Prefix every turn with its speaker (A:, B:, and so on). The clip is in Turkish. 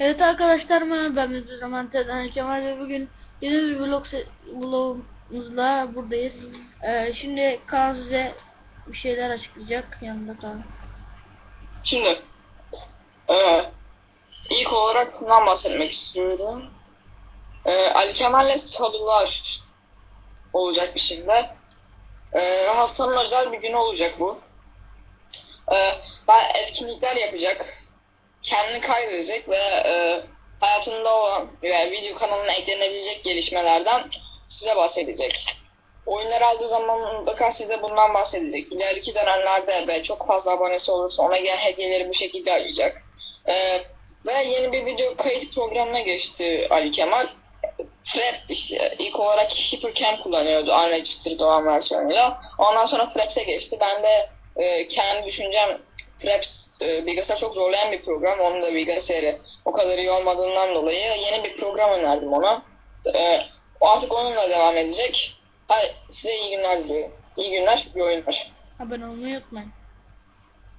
A: Evet arkadaşlar ben Mesut Zaman Tedan Kemal ve bugün yeni bir vlog vlogumuzla buradayız. Ee, şimdi Kaan size bir şeyler açıklayacak yanında Kaan.
B: Şimdi e, ilk olarak şundan bahsetmek istiyorum. E, Ali Kemal'le salılar olacak bir şimdi. E, haftanın özel bir günü olacak bu. E, ben etkinlikler yapacak. Kendini kaydedecek ve e, hayatında olan yani video kanalına eklenebilecek gelişmelerden size bahsedecek. Oyunlar aldığı zaman mutlaka size bundan bahsedecek. İleriki dönemlerde ve çok fazla abonesi olursa ona gelen hediyeleri bu şekilde arayacak. Ee, ve yeni bir video kayıt programına geçti Ali Kemal. Frap işte ilk olarak Hypercam kullanıyordu Unregistered olan versiyonuyla. Ondan sonra Fraps'e geçti. Ben de e, kendi düşüncem Fraps e, bilgisayar çok zorlayan bir program. Onun da bilgisayarı o kadar iyi olmadığından dolayı yeni bir program önerdim ona. E, o artık onunla devam edecek. Hayır, size iyi günler diliyorum. İyi günler, iyi oyunlar.
A: Abone olmayı unutmayın.